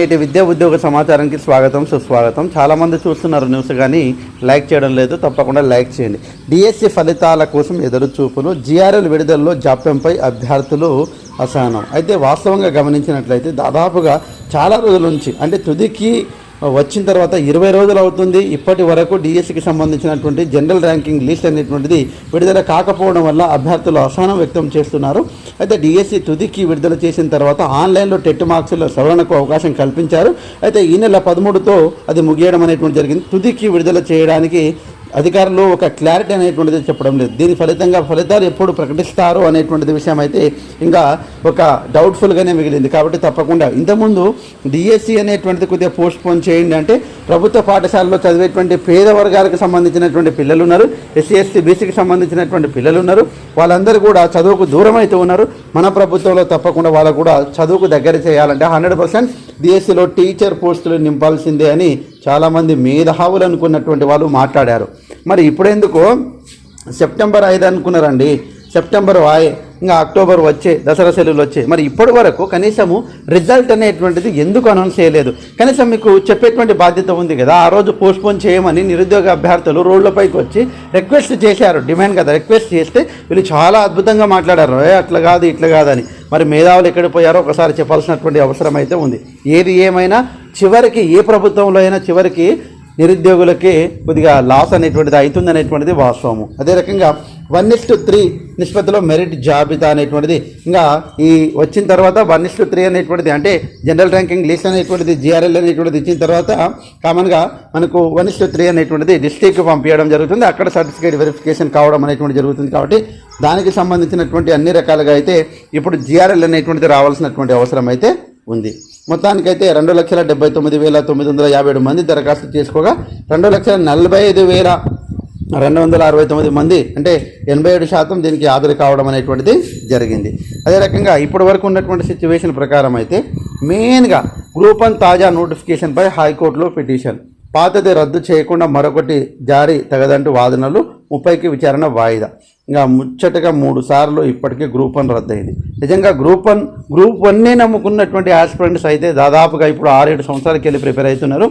నేటి విద్యా ఉద్యోగ సమాచారానికి స్వాగతం సుస్వాగతం. చాలామంది చూస్తున్నారు న్యూస్ కానీ లైక్ చేయడం లేదు. తప్పకుండా లైక్ చేయండి. డిఎస్సి ఫలితాల కోసం ఎదురు చూపులు జిఆర్ఎల్ విడుదలలో జాప్యంపై అభ్యర్థులు అసహనం. అయితే వాస్తవంగా గమనించినట్లయితే దాదాపుగా చాలా రోజుల నుంచి అంటే తుదికి వచ్చిన తర్వాత ఇరవై రోజులు అవుతుంది. ఇప్పటి వరకు డిఎస్సికి సంబంధించినటువంటి జనరల్ ర్యాంకింగ్ లిస్ట్ అనేటువంటిది విడుదల కాకపోవడం వల్ల అభ్యర్థులు అసహనం వ్యక్తం చేస్తున్నారు. అయితే డిఎస్సి తుదికి విడుదల చేసిన తర్వాత ఆన్లైన్లో టెట్ మార్క్స్లో సవరణకు అవకాశం కల్పించారు. అయితే ఈ నెల పదమూడుతో అది ముగియడం అనేటువంటి జరిగింది. తుదికి విడుదల చేయడానికి అధికారులు ఒక క్లారిటీ అనేటువంటిది చెప్పడం లేదు. దీని ఫలితంగా ఫలితాలు ఎప్పుడు ప్రకటిస్తారు అనేటువంటిది విషయం అయితే ఇంకా ఒక డౌట్ఫుల్గానే మిగిలింది. కాబట్టి తప్పకుండా. ఇంతకుముందు డిఎస్సి అనేటువంటిది కొద్దిగా పోస్ట్ పోన్ చేయండి అంటే ప్రభుత్వ పాఠశాలలో చదివేటువంటి పేద వర్గాలకు సంబంధించినటువంటి పిల్లలు ఉన్నారు ఎస్సీ ఎస్టీ బీసీకి సంబంధించినటువంటి పిల్లలు ఉన్నారు వాళ్ళందరూ కూడా చదువుకు దూరం అయితే ఉన్నారు. మన ప్రభుత్వంలో తప్పకుండా వాళ్ళకు కూడా చదువుకు దగ్గర చేయాలంటే హండ్రెడ్ పర్సెంట్ డిఎస్సిలో టీచర్ పోస్టులు నింపాల్సిందే అని చాలామంది మేధావులు అనుకున్నటువంటి వాళ్ళు మాట్లాడారు. మరి ఇప్పుడెందుకు? సెప్టెంబర్ ఐదు అనుకున్నారండి. సెప్టెంబర్ వాయ్ ఇంకా అక్టోబర్ వచ్చే దసరా సెలవులు వచ్చే. మరి ఇప్పటి వరకు కనీసము రిజల్ట్ అనేటువంటిది ఎందుకు అనౌన్స్ చేయలేదు? కనీసం మీకు చెప్పేటువంటి బాధ్యత ఉంది కదా ఆ రోజు పోస్ట్పోన్ చేయమని నిరుద్యోగ అభ్యర్థులు రోడ్లపైకి వచ్చి రిక్వెస్ట్ చేశారు డిమాండ్ కదా రిక్వెస్ట్ చేస్తే వీళ్ళు చాలా అద్భుతంగా మాట్లాడారు. ఏ అట్లా కాదు ఇట్లా కాదని మరి మేధావులు ఎక్కడ పోయారో ఒకసారి చెప్పాల్సినటువంటి అవసరం అయితే ఉంది. ఏది ఏమైనా చివరికి ఏ ప్రభుత్వంలో అయినా చివరికి నిరుద్యోగులకి కొద్దిగా లాస్ అనేటువంటిది అవుతుంది అనేటువంటిది వాస్తవము. అదే రకంగా వన్ ఇస్టు త్రీ నిష్పత్తిలో మెరిట్ జాబితా అనేటువంటిది. ఇంకా ఈ వచ్చిన తర్వాత వన్ ఇస్టు త్రీ అనేటువంటిది అంటే జనరల్ ర్యాంకింగ్ లిస్ట్ అనేటువంటిది జిఆర్ఎల్ అనేటువంటిది ఇచ్చిన తర్వాత కామన్గా మనకు వన్ ఇస్టు త్రీ అనేటువంటిది డిస్ట్రిక్ట్కి పంపించడం జరుగుతుంది. అక్కడ సర్టిఫికేట్ వెరిఫికేషన్ కావడం అనేటువంటి జరుగుతుంది కాబట్టి దానికి సంబంధించినటువంటి అన్ని రకాలుగా అయితే ఇప్పుడు జిఆర్ఎల్ అనేటువంటిది రావాల్సినటువంటి అవసరం అయితే ఉంది. మొత్తానికైతే రెండు లక్షల డెబ్బై తొమ్మిది వేల తొమ్మిది వందల యాభై ఏడు మంది దరఖాస్తు చేసుకోగా రెండు లక్షల నలభై ఐదు వేల రెండు వందల అరవై తొమ్మిది మంది అంటే ఎనభై ఏడు శాతం దీనికి హాజరు కావడం అనేటువంటిది జరిగింది. అదే రకంగా ఇప్పటి వరకు ఉన్నటువంటి సిచ్యువేషన్ ప్రకారం అయితే మెయిన్గా గ్రూప్ వన్ తాజా నోటిఫికేషన్పై హైకోర్టులో పిటిషన్. పాతది రద్దు చేయకుండా మరొకటి జారీ తగదంటూ వాదనలు ముప్పైకి విచారణ వాయిదా. ఇంకా ముచ్చటగా మూడు సార్లు ఇప్పటికే గ్రూప్ వన్ రద్దయింది. నిజంగా గ్రూప్ వన్ గ్రూప్ వన్నే నమ్ముకున్నటువంటి ఆస్పిరెంట్స్ అయితే దాదాపుగా ఇప్పుడు ఆరేడు సంవత్సరాలకి వెళ్ళి ప్రిపేర్ అవుతున్నారు.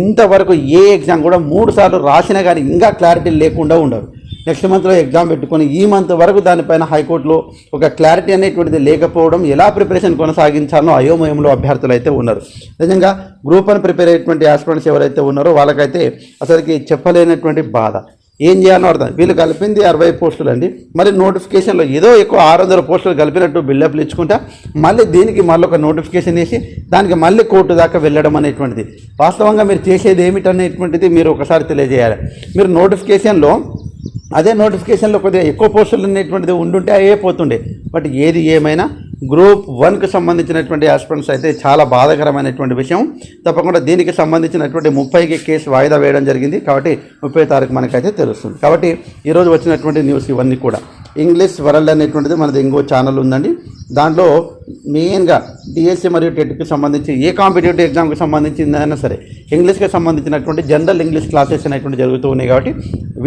ఇంతవరకు ఏ ఎగ్జామ్ కూడా మూడు సార్లు రాసినా కానీ ఇంకా క్లారిటీ లేకుండా ఉండరు. నెక్స్ట్ మంత్లో ఎగ్జామ్ పెట్టుకొని ఈ మంత్ వరకు దానిపైన హైకోర్టులో ఒక క్లారిటీ అనేటువంటిది లేకపోవడం ఎలా ప్రిపరేషన్ కొనసాగించాలో అయోమయంలో అభ్యర్థులు అయితే ఉన్నారు. నిజంగా గ్రూప్ అని ప్రిపేర్ అయ్యేటువంటి ఆస్పిరెంట్స్ ఎవరైతే ఉన్నారో వాళ్ళకైతే అసలుకి చెప్పలేనటువంటి బాధ. ఏం చేయాలో అర్థం. వీళ్ళు కలిపింది అరవై పోస్టులు అండి. మరి నోటిఫికేషన్లో ఏదో ఎక్కువ ఆరు వందల పోస్టులు కలిపినట్టు బిల్డప్లు ఇచ్చుకుంటా మళ్ళీ దీనికి మళ్ళీ ఒక నోటిఫికేషన్ వేసి దానికి మళ్ళీ కోర్టు దాకా వెళ్ళడం అనేటువంటిది. వాస్తవంగా మీరు చేసేది ఏమిటనేటువంటిది మీరు ఒకసారి తెలియజేయాలి. మీరు నోటిఫికేషన్లో అదే నోటిఫికేషన్లో కొద్దిగా ఎక్కువ పోస్టులు అనేటువంటిది ఉండుంటే అవే పోతుండే. బట్ ఏది ఏమైనా గ్రూప్ వన్కి సంబంధించినటువంటి ఆస్పిరెంట్స్ అయితే చాలా బాధాకరమైనటువంటి విషయం. తప్పకుండా దీనికి సంబంధించినటువంటి ముప్పైకి కేసు వాయిదా వేయడం జరిగింది. కాబట్టి ముప్పై తారీఖు మనకైతే తెలుస్తుంది. కాబట్టి ఈరోజు వచ్చినటువంటి న్యూస్ ఇవన్నీ కూడా. ఇంగ్లీష్ వరల్డ్ అనేటువంటిది మనది ఇంకో ఛానల్ ఉందండి. దాంట్లో మెయిన్గా డిఎస్సి మరియు టెట్కి సంబంధించి ఏ కాంపిటేటివ్ ఎగ్జామ్కి సంబంధించిందైనా సరే ఇంగ్లీష్కి సంబంధించినటువంటి జనరల్ ఇంగ్లీష్ క్లాసెస్ అనేటువంటి జరుగుతూ ఉన్నాయి కాబట్టి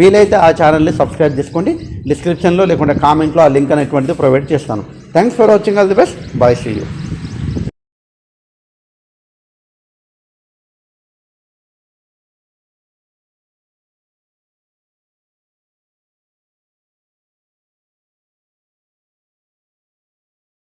వీలైతే ఆ ఛానల్ని సబ్స్క్రైబ్ చేసుకోండి. డిస్క్రిప్షన్లో లేకుంటే కామెంట్లో ఆ లింక్ అనేటువంటిది ప్రొవైడ్ చేస్తాను. Thanks for watching. All the best. Bye. See you.